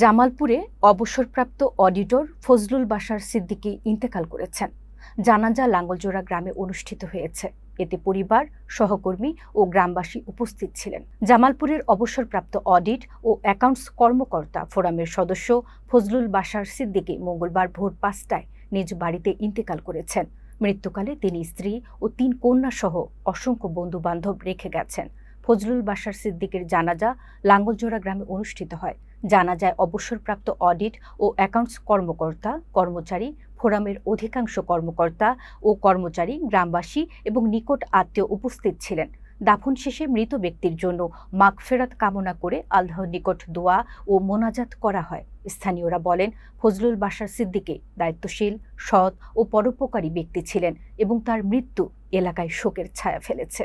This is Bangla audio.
জামালপুরে অবসরপ্রাপ্ত অডিটর ফজলুল বাশার সিদ্দিকী ইন্তেকাল করেছেন। জানাজা লাঙ্গলজোড়া গ্রামে অনুষ্ঠিত হয়েছে। এতে পরিবার, সহকর্মী ও গ্রামবাসী উপস্থিত ছিলেন। জামালপুরের অবসরপ্রাপ্ত অডিট ও অ্যাকাউন্টস কর্মকর্তা ফোরামের সদস্য ফজলুল বাশার সিদ্দিকী মঙ্গলবার ভোর পাঁচটায় নিজ বাড়িতে ইন্তেকাল করেছেন। মৃত্যুকালে তিনি স্ত্রী ও তিন কন্যা সহ অসংখ্য বন্ধু বান্ধব রেখে গেছেন। ফজলুল বাশার সিদ্দিকের জানাজা লাঙ্গলজোড়া গ্রামে অনুষ্ঠিত হয়। জানাজায় অবসরপ্রাপ্ত অডিট ও অ্যাকাউন্টস কর্মকর্তা, কর্মচারী, ফোরামের অধিকাংশ কর্মকর্তা ও কর্মচারী, গ্রামবাসী এবং নিকট আত্মীয় উপস্থিত ছিলেন। দাফন শেষে মৃত ব্যক্তির জন্য মাগফেরাত কামনা করে আল্লাহর নিকট দোয়া ও মোনাজাত করা হয়। স্থানীয়রা বলেন, ফজলুল বাশার সিদ্দিকে দায়িত্বশীল, সৎ ও পরোপকারী ব্যক্তি ছিলেন এবং তার মৃত্যু এলাকায় শোকের ছায়া ফেলেছে।